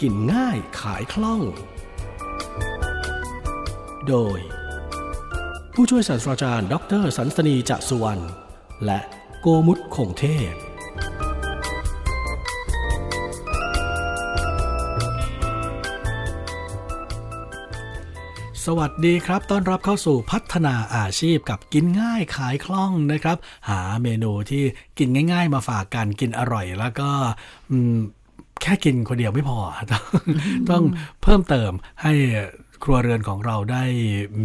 กินง่ายขายคล่อง โดย ผู้ช่วยศาสตราจารย์ดออเตอร์สันสนีจะสุวรรณและโกมุตคงเทพสวัสดีครับ ต้อนรับเข้าสู่พัฒนาอาชีพกับกินง่ายขายคล่องนะครับ หาเมนูที่กินง่าย ๆ มาฝากกันกินอร่อยแล้วก็อืม แค่กินคนเดียวไม่พอต้องต้องเพิ่มเติมให้ครัวเรือนของเราได้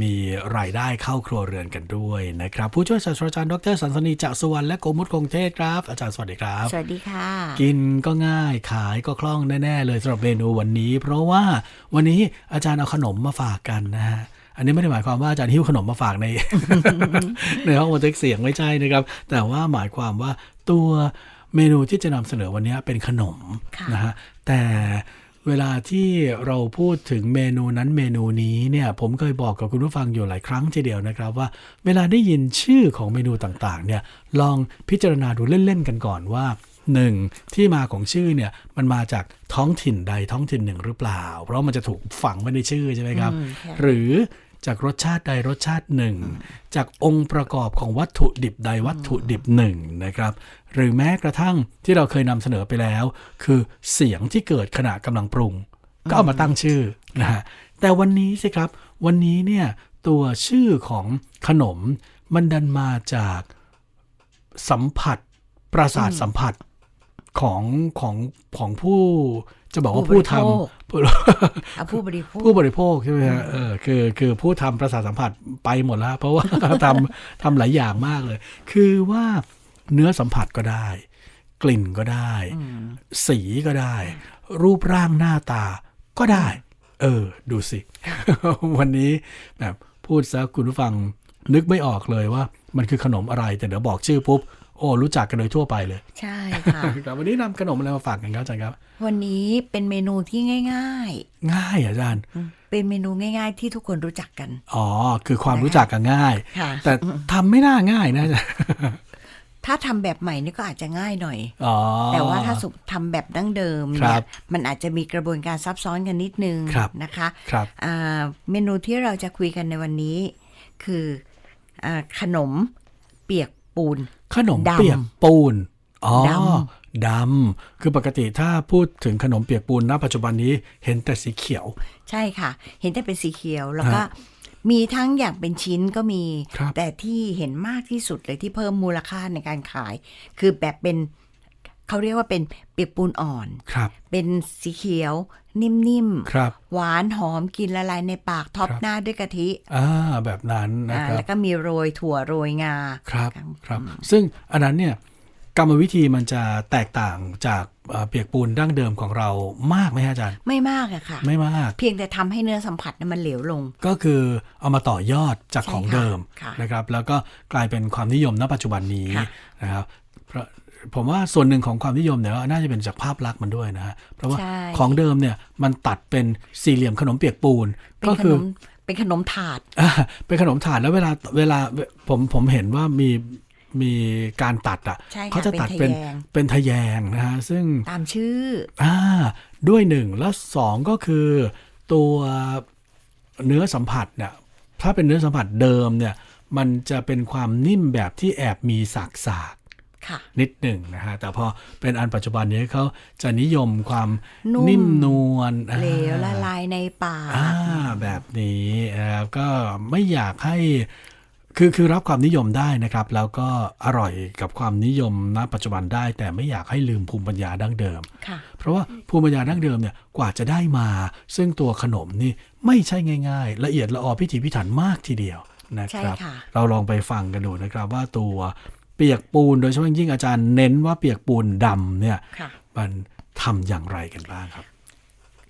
มีรายได้เข้าครัวเรือนกันด้วยนะครับ ผู้ช่วยศาสตราจารย์ดรสันสนีจะสุวรรณและโกมุตคงเทศครับ อาจารย์สวัสดีครับ สวัสดีค่ะ กินก็ง่ายขายก็คล่องแน่ๆเลยสำหรับเมนูวันนี้ เพราะว่าวันนี้อาจารย์เอาขนมมาฝากกันนะฮะอันนี้ไม่ได้หมายความว่าอาจารย์หิ้วขนมมาฝากในในห้องบันทึกเสียงไม่ใช่นะครับ แต่ว่าหมายความว่าตัว เมนูที่จะนำเสนอวันนี้เป็นขนมค่ะนะฮะแต่เวลาที่เราพูดถึงเมนูนั้นเมนูนี้เนี่ยผมเคยบอกกับคุณผู้ฟังอยู่หลายครั้งทีเดียวนะครับว่า เวลาได้ยินชื่อของเมนูต่างๆเนี่ยลองพิจารณาดูเล่นๆกันก่อนว่าหนึ่งที่มาของชื่อเนี่ยมันมาจากท้องถิ่นใดท้องถิ่นหนึ่งหรือเปล่า เพราะมันจะถูกฝังไว้ในชื่อใช่ไหมครับอืมค่ะหรือ จากรสชาติใดรสชาติหนึ่ง จากองค์ประกอบของวัตถุดิบใดวัตถุดิบหนึ่งนะครับ หรือแม้กระทั่งที่เราเคยนำเสนอไปแล้ว คือเสียงที่เกิดขณะกำลังปรุง ก็เอามาตั้งชื่อนะฮะแต่วันนี้สิครับ วันนี้เนี่ยตัวชื่อของขนมมันดันมาจากสัมผัสประสาทสัมผัสของของของผู้ จะบอกว่าผู้ผู้บริทโภคำผู้เอาผู้บริโภคผู้บริโภคใช่ไหมฮะเออคือคือผู้ทำประสาทสัมผัสไปหมดแล้ว เพราะว่าทำทำหลายอย่างมากเลย คือว่าเนื้อสัมผัสก็ได้ กลิ่นก็ได้ สีก็ได้ รูปร่างหน้าตาก็ได้ เออ ดูสิ วันนี้แบบพูดซะคุณผู้ฟังนึกไม่ออกเลยว่า มันคือขนมอะไรแต่เดี๋ยวบอกชื่อปุ๊บ โอ้รู้จักกันโดยทั่วไปเลย ใช่ค่ะครับวันนี้นำขนมอะไรมาฝากกันครับอาจารย์ครับ วันนี้เป็นเมนูที่ง่ายง่ายอาจารย์ๆเป็นเมนูง่าย ๆ ที่ทุกคนรู้จักกัน อ๋อ คือความรู้จักกันง่ายค่ะแต่ทำไม่น่าง่ายนะอาจารย์ถ้าทำแบบใหม่นี่ก็อาจจะง่ายหน่อยอ๋อแต่ว่าถ้าสุทำแบบดั้งเดิมครัเนี่ยบมันอาจจะมีกระบวนการซับซ้อนกันนิดนึงครับนะคะครับอ่าเมนูที่เราจะคุยกันในวันนี้ คืออาขนมเปียกปูน ขนมดำเปียกปูนอ๋อดดำ คือปกติถ้าพูดถึงขนมเปียกปูนณปัจจุบันนี้เห็นแต่สีเขียว ใช่ค่ะ เห็นแต่เป็นสีเขียวแล้วก็ฮะมีทั้งอย่างเป็นชิ้นก็มีครับแต่ที่เห็นมากที่สุดเลยที่เพิ่มมูลค่าในการขาย คือแบบเป็น เขาเรียกว่าเป็นเปียกปูนอ่อนครับ เป็นสีเขียว นิ่มครับ หวานหอมกินละลายในปากท็อปครับหน้าด้วยกะทิอ่าแบบนั้นนะอ่าครับแล้วก็มีโรยถั่วโรยงาครับครับ ซึ่งอันนั้นเนี่ยกรรมวิธีมันจะแตกต่างจากเอ่อเปียกปูนดั้งเดิมของเรามากไหมฮะอาจารย์ ไม่มากอะค่ะ ไม่มาก เพียงแต่ทำให้เนื้อสัมผัสนั้นมันเหลวลง ก็คือเอามาต่อยอดจากใช่ของค่ะเดิมค่ะนะครับ แล้วก็กลายเป็นความนิยมณปัจจุบันนี้ค่ะนะครับเพราะ ผมว่าส่วนหนึ่งของความนิยมเนี่ยน่าจะเป็นจากภาพลักษณ์มันด้วยนะฮะเพราะว่าใช่ของเดิมเนี่ยมันตัดเป็นสี่เหลี่ยมขนมเปียกปูนเป็นก็ขคืนอมเป็นขนมถาดอ่าเป็นขนมถาดแล้วเวลาเวลาผมผมเห็นว่ามีมีการตัดอะใช่ค่ะเขาจะตัดเป็เป็นนทะแยงเป็นทะแยงนะฮะซึ่งตามชื่ออ่าด้วยหนึ่งแล้วสองก็คือตัวเนื้อสัมผัสเนี่ยถ้าเป็นเนื้อสัมผัสเดิมเนี่ยมันจะเป็นความนิ่มแบบที่แอบมีสากสากค่ะๆ นิดหนึ่งนะฮะแต่พอเป็นอันปัจจุบันนี้เขาจะนิยมความนุ่มนิ่มนวลอ่าเหลวละลายในปากอ่าแบบนี้นะครับก็ไม่อยากให้คือคือรับความนิยมได้นะครับ แล้วก็อร่อยกับความนิยมณปัจจุบันได้ แต่ไม่อยากให้ลืมภูมิปัญญาดั้งเดิมค่ะเพราะว่าภูมิปัญญาดั้งเดิมเนี่ยกว่าจะได้มา ซึ่งตัวขนมนี่ไม่ใช่ง่าย ๆ ละเอียดละออพิถีพิถันมากทีเดียวนะครับใช่ค่ะเราลองไปฟังกันดูนะครับว่าตัว เปียกปูน โดยเฉพาะอย่างยิ่งอาจารย์เน้นว่าเปียกปูนดำเนี่ยค่ะมันทำอย่างไรกันบ้างครับ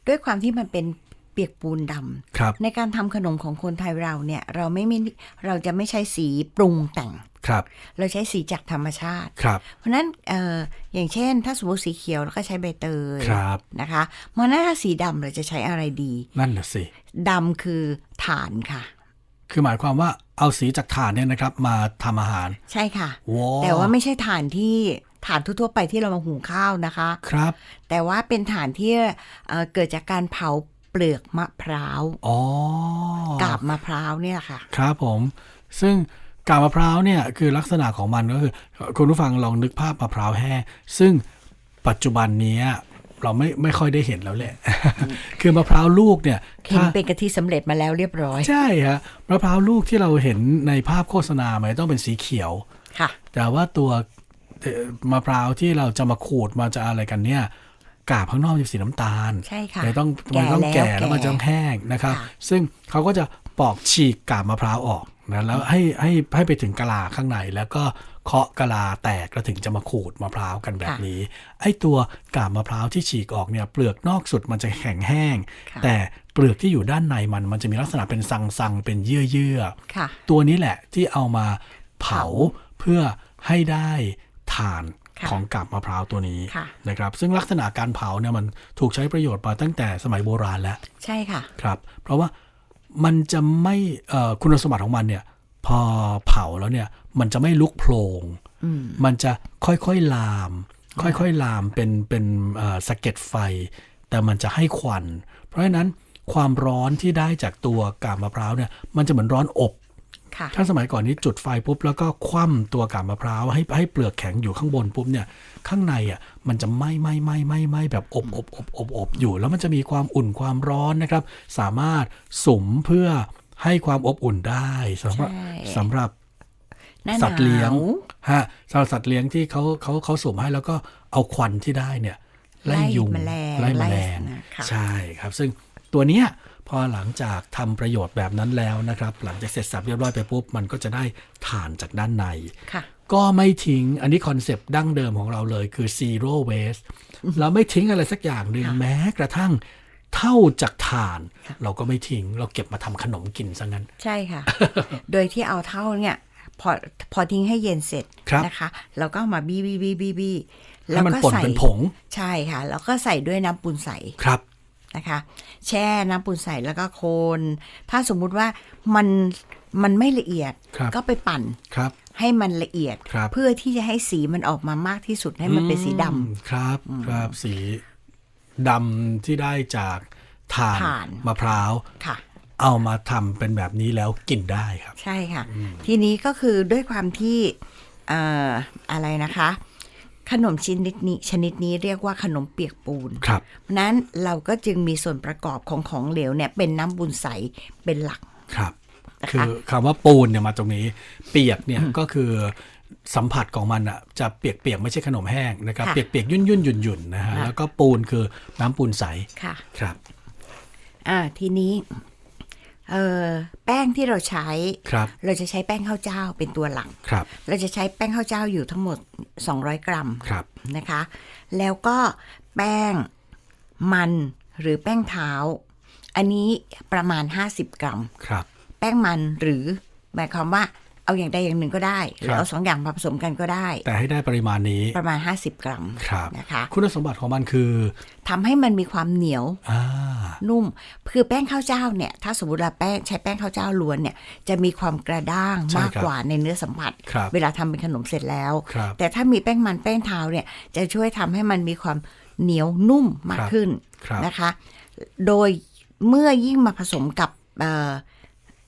ด้วยความที่มันเป็นเปียกปูนดำครับในการทำขนมของคนไทยเราเนี่ยเราไม่มีเราจะไม่ใช้สีปรุงแต่งครับ เราใช้สีจากธรรมชาติครับเพราะฉะนั้นเอออย่างเช่น ถ้าสมมติสีเขียวเราก็ใช้ใบเตยครับนะคะเพราะฉะนั้นถ้าสีดำเราจะใช้อะไรดี นั่นน่ะสิดำคือถ่านค่ะ คือหมายความว่าเอาสีจากถ่านเนี่ยนะครับ มาทำอาหาร ใช่ค่ะว้าวแต่ว่าไม่ใช่ถ่านที่ถ่านทั่วๆไปที่เรามาหุงข้าวนะคะ ครับ แต่ว่าเป็นถ่านที่เอ่อเกิดจากการเผาเปลือกมะพร้าวอ๋อกาบมะพร้าวเนี่ยค่ะ ครับผม ซึ่งกาบมะพร้าวเนี่ยคือลักษณะของมันก็คือ คุณผู้ฟังลองนึกภาพมะพร้าวแห้งซึ่งปัจจุบันเนี้ย เราไม่ไม่ค่อยได้เห็นแล้วแหละ คือมะพร้าวลูกเนี่ยเห็นถ้าเป็นกะทิสำเร็จมาแล้วเรียบร้อย ใช่ฮะมะพร้าวลูกที่เราเห็นในภาพโฆษณามันต้องเป็นสีเขียวค่ะ แต่ว่าตัวเอ่อมะพร้าวที่เราจะมาขูดมาจะอะไรกันเนี่ยกาบข้างนอกมันจะสีน้ำตาลใช่ค่ะมันต้องมันต้องแก่แก่แล้วแล้วมันจะต้องแห้งนะครับค่ะซึ่งเขาก็จะปอกฉีกกาบมะพร้าวออกนะแล้วให้ให้ให้ไปถึงกะลาข้างในแล้วก็ เคาะกะลาแตกแล้วถึงจะมาขูดมะพร้าวกันแบบนี้ ไอ้ตัวกาบมะพร้าวที่ฉีกออกเนี่ยเปลือกนอกสุดมันจะแข็งแห้งค่ะแต่เปลือกที่อยู่ด้านในมันมันจะมีลักษณะเป็นสังๆเป็นเยื่อเยื่อๆค่ะตัวนี้แหละที่เอามาเผาเผาเพื่อให้ได้ถ่านค่ะของกาบมะพร้าวตัวนี้ค่ะนะครับ ซึ่งลักษณะการเผาเนี่ยมันถูกใช้ประโยชน์มาตั้งแต่สมัยโบราณแล้ว ใช่ค่ะครับ เพราะว่ามันจะไม่เอ่อคุณสมบัติของมันเนี่ย พอเผาแล้วเนี่ย มันจะไม่ลุกโพลงอืมมันจะค่อยๆลาม ค่อยๆลามเป็นเป็นเอ่อสะเก็ดไฟ แต่มันจะให้ควัน เพราะฉะนั้นความร้อนที่ได้จากตัวกาบมะพร้าวเนี่ย มันจะเหมือนร้อนอบค่ะถ้าสมัยก่อนนี้จุดไฟปุ๊บแล้วก็คว่ำตัวกาบมะพร้าวให้ให้เปลือกแข็งอยู่ข้างบนปุ๊บเนี่ย ข้างในอะมันจะไหม้ไหม้ไหม้ไหม้ไหม้แบบอบอบอบอบอบอยู่ แล้วมันจะมีความอุ่นความร้อนนะครับ สามารถสุมเพื่อให้ความอบอุ่นได้สำหรับใช่สำหรับหน้าห สันาตว์เลี้ยงวฮะสำหรับสัตว์เลี้ยงที่เขาเขาเขาสุ่มให้แล้วก็เอาควันที่ได้เนี่ยไล่ยุงแมลงไล่แมลงนะคะใช่ครับ ซึ่งตัวเนี้ยพอหลังจากทำประโยชน์แบบนั้นแล้วนะครับ หลังจากเสร็จสับเรียบร้อยไปปุ๊บ มันก็จะได้ถ่านจากด้านในค่ะก็ไม่ทิ้งอันนี้คอนเซปต์ดั้งเดิมของเราเลยคือ zero waste เราไม่ทิ้งอะไรสักอย่างหนึ่งค่ะแม้กระทั่งเท่าจากถ่าน เราก็ไม่ทิ้ง เราเก็บมาทำขนมกินซะงั้น ใช่ค่ะ โดยที่เอาเท่าเนี่ย พอพอทิ้งให้เย็นเสร็จครับนะคะเราก็เอามาบี้บี้บี้บี้บี้ให้มันป่นเป็นผงใช่ค่ะ แล้วก็ใส่ด้วยน้ำปูนใสครับนะคะ แช่น้ำปูนใสแล้วก็โคน ถ้าสมมุติว่ามันมันไม่ละเอียดครับก็ไปปั่นครับ ให้มันละเอียดครับเพื่อที่จะให้สีมันออกมามากที่สุดให้มันเป็นสีดำอืมครับครับสีดำที่ได้จากถ่านถ่านมะพร้าวค่ะ เอามาทำเป็นแบบนี้แล้วกินได้ครับ ใช่ค่ะ ทีนี้ก็คือด้วยความที่เอ่ออะไรนะคะ ขนมชนิดนี้ชนิดนี้เรียกว่าขนมเปียกปูนครับเพราะนั้นเราก็จึงมีส่วนประกอบของของเหลวเนี่ย เป็นน้ำบุญใสเป็นหลักครับนะคะคือคำว่าปูนเนี่ยมาตรงนี้ เปียกเนี่ยก็คือสัมผัสของมันอะจะเปียกๆไม่ใช่ขนมแห้งนะครับค่ะเปียกๆยุ่นๆหยุ่นๆนะฮะค่ะแล้วก็ปูนคือน้ำปูนใสค่ะครับ อ่าทีนี้ เอ่อแป้งที่เราใช้ครับเราจะใช้แป้งข้าวเจ้าเป็นตัวหลักครับเราจะใช้แป้งข้าวเจ้าอยู่ทั้งหมด 200 กรัมครับนะคะ แล้วก็แป้งมันหรือแป้งเท้า อันนี้ประมาณ 50 กรัมครับแป้งมันหรือหมายความว่า เอาอย่างใดอย่างหนึ่งก็ได้หรือครับเอาสองอย่างมาผสมกันก็ได้ แต่ให้ได้ปริมาณนี้ประมาณ 50 กรัมครับนะคะคุณสมบัติของมันคือทำให้มันมีความเหนียวอ่านุ่มคือแป้งข้าวเจ้าเนี่ยถ้าสมมติเราแป้งใช้แป้งข้าวเจ้าล้วนเนี่ยจะมีความกระด้างใช่มากครับกว่าในเนื้อสัมผัสครับเวลาทำเป็นขนมเสร็จแล้วครับแต่ถ้ามีแป้งมันแป้งเท้าเนี่ยจะช่วยทำให้มันมีความเหนียวนุ่มมากขึ้นครับนะคะ โดยเมื่อยิ่งมาผสมกับเอ่อ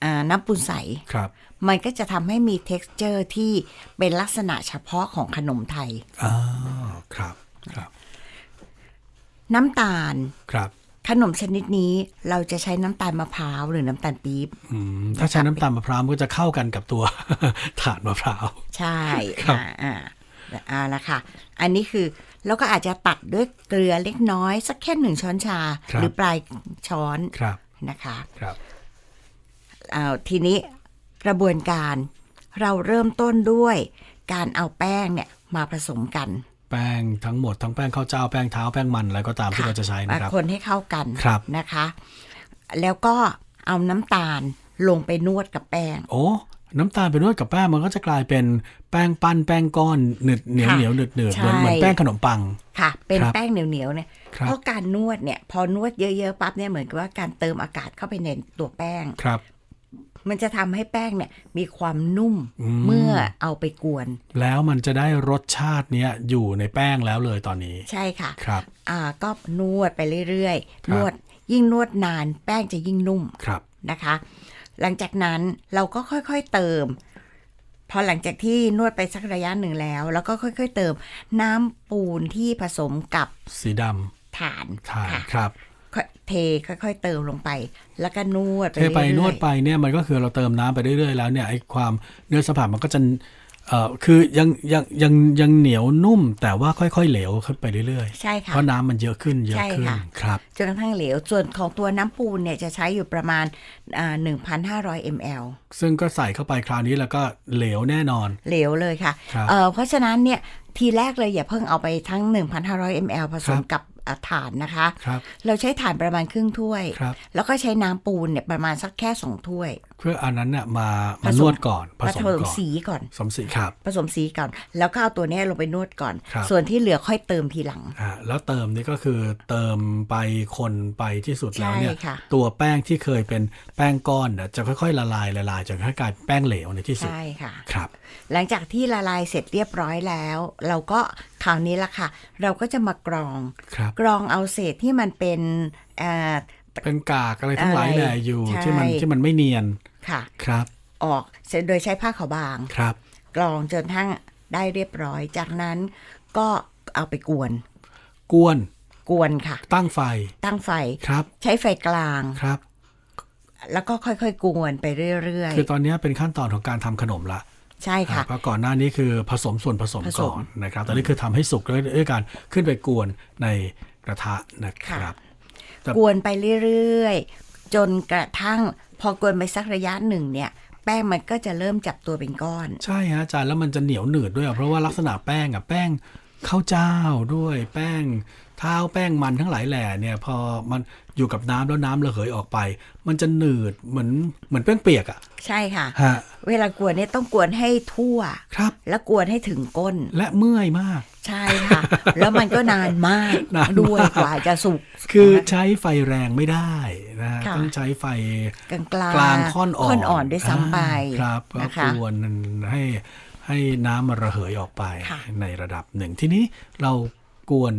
อ่าน้ำปูนใสครับ มันก็จะทำให้มี t e x t อร์ที่เป็นลักษณะเฉพาะของขนมไทยอ่าครับครับ น้ำตาลครับขนมชนิดนี้เราจะใช้น้ำตาลมะพร้าวหรือน้ำตาลปี๊บอืมถ้าใช้น้ำตาลมะพร้าวมันก็จะเข้ากันกับตัวถ่านมะพร้าว ใช่ครับอ่าอ่าอ่านะคะอันนี้คือแล้วก็อาจจะตัดด้วยเกลือเล็กน้อย สักแค่หนึ่งช้อนชา หรือปลายช้อนครับนะคะ ครับอ่าทีนี้ กระบวนการ เราเริ่มต้นด้วย การเอาแป้งเนี่ยมาผสมกัน แป้งทั้งหมดทั้งแป้งข้าวเจ้าแป้งเท้าแป้งมันอะไรก็ตามที่เราจะใช้นะครับมาคนให้เข้ากันครับนะคะ แล้วก็เอาน้ำตาลลงไปนวดกับแป้ง โอ้น้ำตาลไปนวดกับแป้งมันก็จะกลายเป็นแป้งปั้นแป้งก้อนหนึดเหนียวค่ะเหนียวหนึดหนืดใช่เหมือนเหมือนแป้งขนมปังค่ะ เป็นครับแป้งเหนียวๆเนี่ยครับเพราะการนวดเนี่ย พอนวดเยอะๆปั๊บเนี่ยเหมือนกับว่าการเติมอากาศเข้าไปในตัวแป้งครับ มันจะทำให้แป้งเนี่ยมีความนุ่มอืมเมื่อเอาไปกวน แล้วมันจะได้รสชาติเนี้ยอยู่ในแป้งแล้วเลยตอนนี้ ใช่ค่ะครับอ่าก็นวดไปเรื่อยครับๆนวดยิ่งนวดนานแป้งจะยิ่งนุ่มครับนะคะ หลังจากนั้นเราก็ค่อยๆเติม พอหลังจากที่นวดไปสักระยะหนึ่งแล้ว แล้วก็ค่อย ๆ เติมน้ำปูนที่ผสมกับสีดถ่านำทานค่ะครับค่อย เทค่อยๆเติมลงไป แล้วก็นวดไปเทไปเรื่อยๆนวดไปเนี่ยมันก็คือเราเติมน้ำไปเรื่อยๆแล้วเนี่ยไอ้ความเนื้อสัมผัสมันก็จะเอ่อคือยังยังยังยังเหนียวนุ่ม แต่ว่าค่อยๆเหลวขึ้นไปเรื่อยใช่ๆค่ะเพราะน้ำมันเยอะขึ้นเยอะใช่ขึ้นค่ะครับจนกระทั่งเหลวส่วนของตัวน้ำปูนเนี่ยจะใช้อยู่ประมาณอ่า1,500 ml ซึ่งก็ใส่เข้าไปคราวนี้แล้วก็เหลวแน่นอน เหลวเลยค่ะครับเอ่อเพราะฉะนั้นเนี่ยทีแรกเลยอย่าเพิ่งเอาไปทั้ง 1,500 ml ผสมครับกับอ่า ถ่านนะคะครับเราใช้ถ่านประมาณครึ่งถ้วยครับแล้วก็ใช้น้ำปูนเนี่ยประมาณสักแค่สองถ้วย เพื่ออันนั้นเนี่ยมาผมาสมนวดก่อนผผสมสมก่อนสีก่อนสมสีครับผสมสีก่อน แล้วก็เอาตัวเนี้ยลงไปนวดก่อนครับส่วนที่เหลือค่อยเติมทีหลังอ่าแล้วเติมนี่ก็คือเติมไปคนไปที่สุดแล้วเนี่ยใช่ค่ะตัวแป้งที่เคยเป็นแป้งก้อนเนี่ยจะค่อยๆ ละลายละลายจนกระทั่งกลายเป็นแป้งเหลวในที่สุดใช่ค่ะครับหลังจากที่ละลายเสร็จเรียบร้อยแล้ว เราก็คราวนี้ละค่ะ เราก็จะมากรองครับกรองเอาเศษที่มันเป็นเอ่อเป็นกากอะไรทั้งหลายอะไรแหละอยู่ใช่ที่มันที่มันไม่เนียนค่ะครับ ออกเสร็จโดยใช้ผ้าขาวบางครับ กรองจนทั้งได้เรียบร้อย จากนั้นก็เอาไปกวน กวนกวนค่ะ ตั้งไฟ ตั้งไฟครับ ใช้ไฟกลางครับ แล้วก็ค่อยๆ กวนไปเรื่อยคือตอนนี้เป็นขั้นตอนของการทำขนมละๆ ใช่ค่ะเพราะก่อนหน้านี้คือผสมส่วนผสมผสมก่อนนะครับตอนนี้คือทำให้สุกด้วยด้วยการขึ้นไปกวนในกระทะนะครับแต่กวนไปเรื่อยๆ จนกระทั่งพอกวนไปสักระยะหนึ่งเนี่ยแป้งมันก็จะเริ่มจับตัวเป็นก้อน ใช่ฮะอาจารย์แล้วมันจะเหนียวหนืดด้วยอะเพราะว่าลักษณะแป้งอะแป้งข้าวเจ้าด้วย แป้งเท้าแป้งมันทั้งหลายแหล่เนี่ย พอมัน อยู่กับน้ำแล้วน้ำระเหยออกไป มันจะหนืดเหมือนเหมือนแป้งเปียกอะ ใช่ค่ะฮะเวลากวนเนี่ยต้องกวนให้ทั่วครับ แล้วกวนให้ถึงก้นและเมื่อยมาก ใช่ค่ะ แล้วมันก็นานมากนานมากด้วยกว่าจะสุกคือใช้ไฟแรงไม่ได้นะฮะค่ะต้องใช้ไฟกลางกลางกลางค่อนอ่อนค่อนอ่อนด้วยซ้ำไปอ่าครับก็นะคะกวนให้ให้น้ำมันระเหยออกไปค่ะในระดับหนึ่ง ทีนี้เรากวน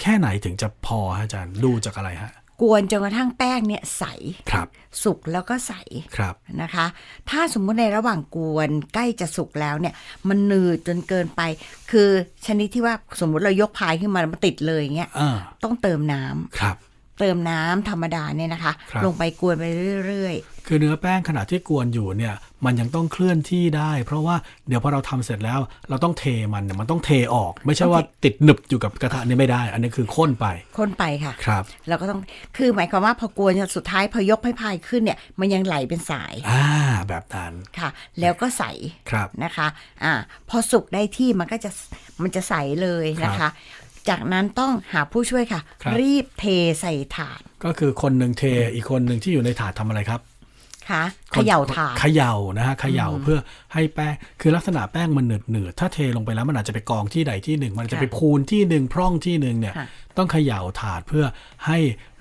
แค่ไหนถึงจะพอฮะอาจารย์ดูจากอะไรฮะ กวนจนกระทั่งแป้งเนี่ยใสครับ สุกแล้วก็ใสครับนะคะ ถ้าสมมุติในระหว่างกวนใกล้จะสุกแล้วเนี่ย มันหนืดจนเกินไป คือชนิดที่ว่าสมมุติเรายกพายขึ้นมามันติดเลยเงี้ยอ่าต้องเติมน้ำครับ เติมน้ำธรรมดาเนี่ยนะคะครับลงไปกวนไปเรื่อยคือเนื้อแป้งขณะที่กวนอยู่เนี่ยมันยังต้องเคลื่อนที่ได้ เพราะว่าเดี๋ยวพอเราทำเสร็จแล้ว เราต้องเทมันเนี่ยมันต้องเทออก ไม่ใช่ว่าติดหนึบอยู่กับกระทะนี่ไม่ได้ อันนี้คือข้นไปๆข้นไปค่ะครับเราก็ต้องคือหมายความว่าพอกวนจนสุดท้ายพอยกให้พายขึ้นเนี่ยมันยังไหลเป็นสายอ่าแบบนั้นค่ะ แล้วก็ใสครับนะคะอ่าพอสุกได้ที่มันก็จะมันจะใสเลยนะคะ จากนั้นต้องหาผู้ช่วยค่ะ ครับ รีบเทใส่ถาด ก็คือคนหนึ่งเทอีกคนหนึ่งที่อยู่ในถาดทำอะไรครับ ค่ะเขย่าถาดเขย่านะฮะเขย่าเพื่อให้แป้งคือลักษณะแป้งมันหนืดหนืดๆถ้าเทลงไปแล้วมันอาจจะไปกองที่ใดที่หนึ่ง มันจะไปพูนที่หนึ่งพร่องที่หนึ่งเนี่ยค่ะต้องเขย่าถาดเพื่อให้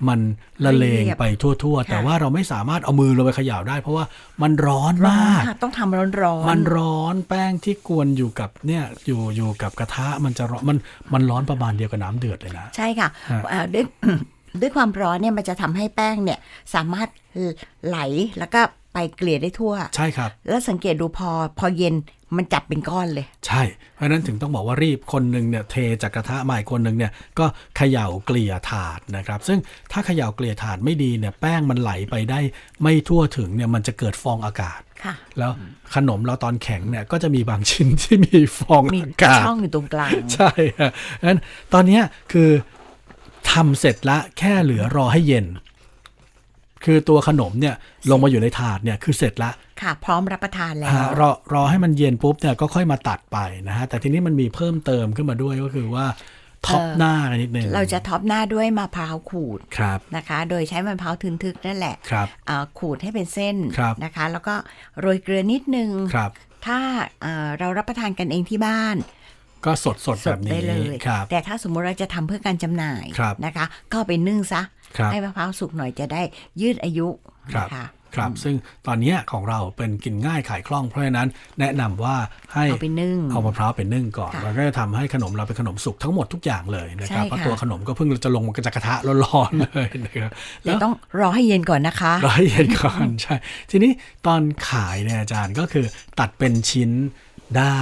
มันละเลงเรียบไปทั่ว ๆ แต่ค่ะว่าเราไม่สามารถเอามือลงไปเขย่าได้ เพราะว่ามันร้อนร้อนมากค่ะต้องทำร้อนร้อนมันร้อนแป้งที่กวนอยู่กับเนี่ยอยู่อยู่กับกระทะมันจะร้อนมันมันร้อนประมาณเดียวกับน้ำเดือดเลยนะใช่ค่ะฮะอ่าด้วย ด้วยความร้อนเนี่ยมันจะทำให้แป้งเนี่ยสามารถไหลแล้วก็ไปเกลี่ยได้ทั่ว ใช่ครับ แล้วสังเกตดูพอพอเย็นมันจับเป็นก้อนเลย ใช่ เพราะฉะนั้นถึงต้องบอกว่ารีบคนหนึ่งเนี่ยเทจากกระทะมาอีกคนหนึ่งเนี่ยก็เขย่าเกลี่ยถาดนะครับ ซึ่งถ้าเขย่าเกลี่ยถาดไม่ดีเนี่ยแป้งมันไหลไปได้ไม่ทั่วถึงเนี่ยมันจะเกิดฟองอากาศค่ะแล้วขนมเราตอนแข็งเนี่ยก็จะมีบางชิ้นที่มีฟองมีอากาศช่องอยู่ตรงกลาง ใช่ฮะงั้นตอนเนี้ยคือ ทำเสร็จละแค่เหลือรอให้เย็น คือตัวขนมเนี่ยลงมาอยู่ในถาดเนี่ยคือเสร็จละค่ะ พร้อมรับประทานแล้วอ่ารอรอให้มันเย็นปุ๊บเนี่ยก็ค่อยมาตัดไปนะฮะแต่ทีนี้มันมีเพิ่มเติมขึ้นมาด้วยก็คือว่าท็อปเอ่อหน้ากันนิดนึงเราจะท็อปหน้าด้วยมะพร้าวขูดครับนะคะ โดยใช้มะพร้าวทึนทึกนั่นแหละครับอ่าขูดให้เป็นเส้นครับนะคะ แล้วก็โรยเกลือนิดนึงครับถ้าอ่าเรารับประทานกันเองที่บ้าน ก็สดสดสแบดบได้นี้เลยครับแต่ถ้าสมมุติเราจะทำเพื่อการจำหน่ายครับนะคะ ก็เอาไปนึ่งซะครับให้มะพร้าวสุกหน่อยจะได้ยืดอายุครับนะคะครับ ซึ่งตอนเนี้ยของเราเป็นกินง่ายขายคล่องเพราะฉะนั้นแนะนำว่าให้เอาไปนึ่งเอามะพร้าวไปนึ่งก่อนค่ะมันก็จะทำให้ขนมเราเป็นขนมสุกทั้งหมดทุกอย่างเลยนะครับใช่ค่ะเพราะตัวขนมก็เพิ่งจะลงมาจากกระทะร้อนๆเลยนะครับเดี๋ยวต้องรอให้เย็นก่อนนะคะรอให้เย็นก่อนใช่ทีนี้ตอนขายเนี่ยอาจารย์ก็คือตัดเป็นชิ้นได้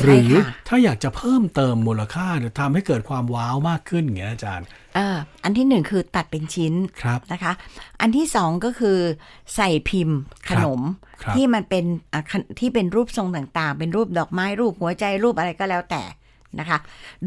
หรือค่ะถ้าอยากจะเพิ่มเติมมูลค่าหรือทำให้เกิดความว้าวมากขึ้นอย่างเงี้ยอาจารย์เอ่ออันที่หนึ่งคือตัดเป็นชิ้นครับนะคะ อันที่สองก็คือใส่พิมพ์ขนมครับที่มันเป็นอะขนที่เป็นรูปทรงต่างๆ เป็นรูปดอกไม้รูปหัวใจรูปอะไรก็แล้วแต่นะคะ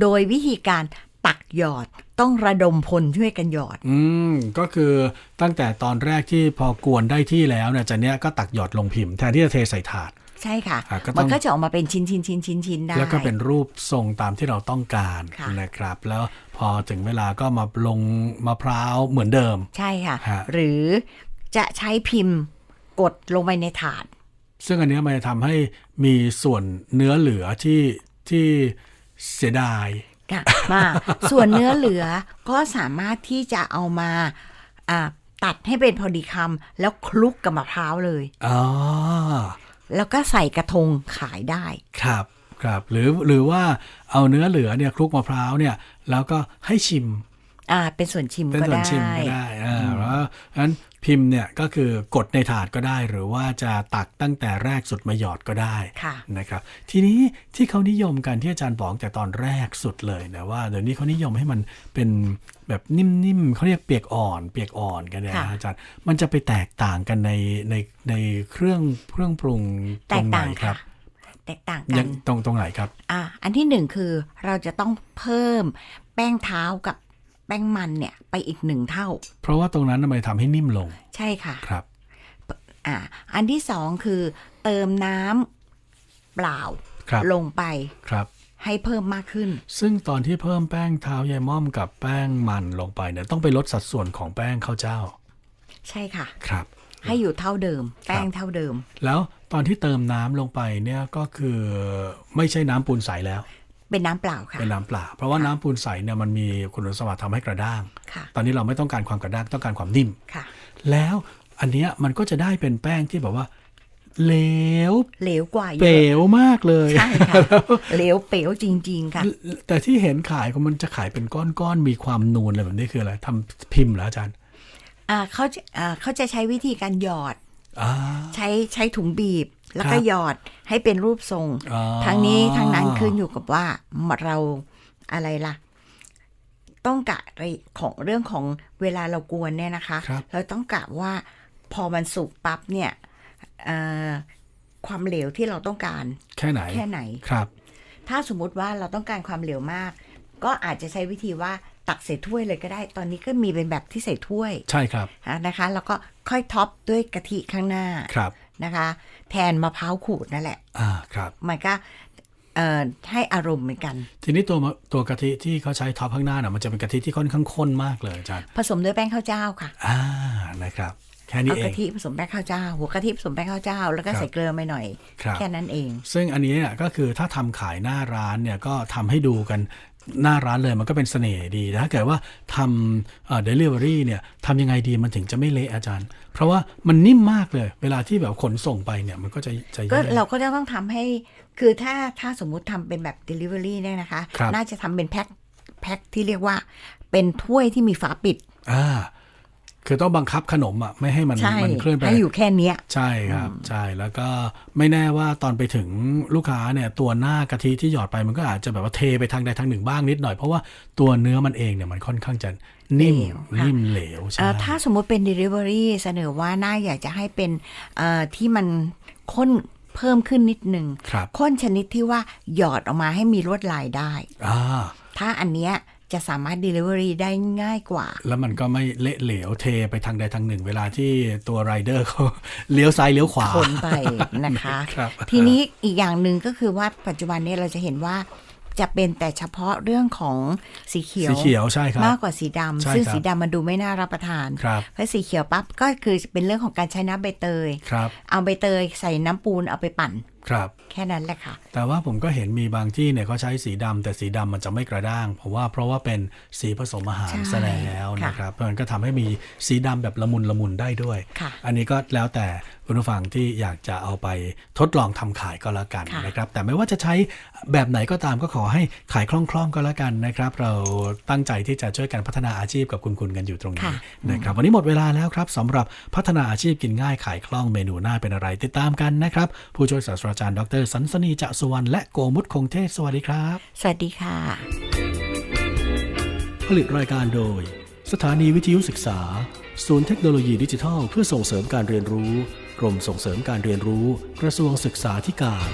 โดยวิธีการตักหยอดต้องระดมพลช่วยกันหยอด อืม ก็คือตั้งแต่ตอนแรกที่พอกวนได้ที่แล้วเนี่ยจากเนี้ยก็ตักหยอดลงพิมพ์แทนที่จะเทใส่ถาด ใช่ค่ะอะก็ต้องมันก็จะออกมาเป็นชิ้นชิ้นชิ้นชิ้นชิ้นได้ แล้วก็เป็นรูปทรงตามที่เราต้องการค่ะนะครับ แล้วพอถึงเวลาก็มาลงมะพร้าวเหมือนเดิม ใช่ค่ะฮะหรือจะใช้พิมพ์กดลงไปในถาด ซึ่งอันเนี้ยมันจะทำให้มีส่วนเนื้อเหลือที่ที่เสียดายค่ะมาส่วนเนื้อเหลือก็สามารถที่จะเอามาอ่าตัดให้เป็นพอดีคำแล้วคลุกกับมะพร้าวเลย อ๋อ แล้วก็ใส่กระทงขายได้ ครับครับหรือหรือว่าเอาเนื้อเหลือเนี่ยคลุกมะพร้าวเนี่ยแล้วก็ให้ชิม อ่าเป็นส่วนชิมเป็นก็ส่วนได้ชิมก็ได้อ่าแล้วงั้นพิมพ์เนี่ยก็คือกดในถาดก็ได้ หรือว่าจะตักตั้งแต่แรกสุดมาหยอดก็ได้ค่ะนะครับ ทีนี้ที่เขานิยมกันที่อาจารย์บอกแต่ตอนแรกสุดเลยนะว่าเดี๋ยวนี้เขานิยมให้มันเป็นแบบนิ่มๆเขาเรียกเปียกอ่อน เปียกอ่อนกันเนี่ยค่ะนะอาจารย์มันจะไปแตกต่างกันในในในเครื่องเครื่องปรุงแตตรกงไหนต่างครัค่ะบแตกต่างยักังนตรงตรงไหนครับ อ่า อันที่หนึ่งคือเราจะต้องเพิ่มแป้งเท้ากับ แป้งมันเนี่ยไปอีกหนึ่งเท่า เพราะว่าตรงนั้นน่ะมันทำให้นิ่มลง ใช่ค่ะครับอ่าอันที่สองคือเติมน้ำเปล่าครับลงไปครับให้เพิ่มมากขึ้น ซึ่งตอนที่เพิ่มแป้งเท้ายายม่อมกับแป้งมันลงไปเนี่ยต้องไปลดสัดส่วนของแป้งข้าวเจ้า ใช่ค่ะครับ ให้อยู่เท่าเดิม แป้งเท่าเดิม แล้วตอนที่เติมน้ำลงไปเนี่ยก็คือไม่ใช่น้ำปูนใสแล้ว เป็นน้ำเปล่าค่ะเป็นน้ำเปล่า เพราะว่าน้ำปูนใสเนี่ยมันมีคุณสมบัติทำให้กระด้างค่ะตอนนี้เราไม่ต้องการความกระด้างต้องการความนิ่มค่ะแล้วอันเนี้ยมันก็จะได้เป็นแป้งที่แบบว่าเหลวเหลวกว่าเยเป๋อะวมากเลยใช่ค่ะเหลวเป๋วจริง ๆ ค่ะ แต่ที่เห็นขายก็มันจะขายเป็นก้อนๆมีความนูนอะไรแบบนี้คืออะไรทำพิมพ์เหรออาจารย์อ่าเขาจะอ่าเขาจะใช้วิธีการหยอดอ่าใช้ใช้ถุงบีบ แล้วคก็รับหยอดให้เป็นรูปทรงอ๋อทางนี้ทางนั้นขึ้นอยู่กับว่าเราอะไรล่ะ ต้องกะของเรื่องของเวลาเรากวนเนี่ยนะคะครับเราต้องกะว่าพอมันสุกปั๊บเนี่ยเอ่อความเหลวที่เราต้องการ แค่ไหนแค่ไหนครับ ถ้าสมมุติว่าเราต้องการความเหลวมาก ก็อาจจะใช้วิธีว่าตักใส่ถ้วยเลยก็ได้ ตอนนี้ก็มีเป็นแบบที่ใส่ถ้วย ใช่ครับนะคะ แล้วก็ค่อยท็อปด้วยกะทิข้างหน้า ครับ นะคะ แทนมะพร้าวขูดนั่นแหละอ่าครับมันก็เอ่อให้อารมณ์เหมือนกัน ทีนี้ตัวมะตัวกะทิที่เขาใช้ท็อปข้างหน้าน่ะมันจะเป็นกะทิที่ค่อนข้างข้นมากเลยอาจารย์ผสมด้วยแป้งข้าวเจ้าค่ะอ่านะครับแค่นี้เอาเอกะงทิผสมแป้งข้าวเจ้า หัวกะทิผสมแป้งข้าวเจ้า แล้วก็ครับใส่เกลือไปหน่อยครับแค่นั้นเอง ซึ่งอันนี้เนี่ยก็คือถ้าทำขายหน้าร้านเนี่ยก็ทำให้ดูกัน หน้าร้านเลยมันก็เป็นเสน่ห์ดีแต่ถ้าเกิดว่าทำเอ่อ delivery เนี่ยทำยังไงดีมันถึงจะไม่เละอาจารย์ เพราะว่ามันนิ่มมากเลย เวลาที่แบบขนส่งไปเนี่ยมันก็จะจะก็แย่เราก็จะต้องทำให้คือถ้าถ้าสมมุติทำเป็นแบบ Delivery เนี่ยนะคะครับน่าจะทำเป็นแพ็คแพ็คที่เรียกว่าเป็นถ้วยที่มีฝาปิดอ่า คือต้องบังคับขนมอะไม่ให้มันใช่มันเคลื่อนไปให้อยู่แค่เนี้ย ใช่ครับ ใช่แล้วก็ไม่แน่ว่าตอนไปถึงลูกค้าเนี่ยตัวหน้ากะทิที่หยอดไปมันก็อาจจะแบบว่าเทไปทางใดทางหนึ่งบ้างนิดหน่อยเพราะว่าตัวเนื้อมันเองเนี่ยมันค่อนข้างจะนิ่มเหลวค่ะนิ่มเหลวใช่เอ่อถ้าสมมุติเป็น Delivery เสนอว่าน่าอยากจะให้เป็นเอ่อที่มันข้นเพิ่มขึ้นนิดหนึ่งครับข้นชนิดที่ว่าหยอดออกมาให้มีลวดลายได้อ่าถ้าอันเนี้ย จะสามารถ Delivery ได้ง่ายกว่า แล้วมันก็ไม่เละเหลวเทไปทางใดทางหนึ่ง เวลาที่ตัวไรเดอร์เขาเลี้ยวซ้ายเลี้ยวขวาคนไปนะคะครับทีนี้อีกอย่างหนึ่งก็คือว่าปัจจุบันเนี้เราจะเห็นว่าจะเป็นแต่เฉพาะเรื่องของสีเขียวสีเขียวใช่ครับมากกว่าสีดำใช่ซึ่งครับสีดำมันดูไม่น่ารับประทานครับเพราะสีเขียวปั๊บก็คือเป็นเรื่องของการใช้น้ำใบเตยครับเอาใบเตยใส่น้ำปูนเอาไปปั่น ครับแค่นั้นแหละค่ะ แต่ว่าผมก็เห็นมีบางที่เนี่ยเขาใช้สีดำแต่สีดำมันจะไม่กระด้าง เพราะว่าเพราะว่าเป็นสีผสมอาหารใช่ซะแล้วค่ะนะครับเพราะฉะนั้นก็ทำให้มีสีดำแบบละมุนละมุนได้ด้วยค่ะอันนี้ก็แล้วแต่คุณผู้ฟังที่อยากจะเอาไปทดลองทำขายก็แล้วกันค่ะนะครับแต่ไม่ว่าจะใช้แบบไหนก็ตามก็ขอให้ขายคล่องๆก็แล้วกันนะครับ เราตั้งใจที่จะช่วยกันพัฒนาอาชีพกับคุณคุณกันอยู่ตรงนี้ค่ะนะครับวันนี้หมดเวลาแล้วครับสำหรับพัฒนาอาชีพกินง่ายขายคล่องเมนูหน้าเป็นอะไรติดตามกันนะครับผู้ช่วยศาสตราจารย์ดรสันสนีจะสุวรรณและโกมุตคงเทศสวัสดีครับ สวัสดีค่ะ ผลิตรายการโดย สถานีวิทยุศึกษา ศูนย์เทคโนโลยีดิจิทัล เพื่อส่งเสริมการเรียนรู้ กรมส่งเสริมการเรียนรู้ กระทรวงศึกษาธิการ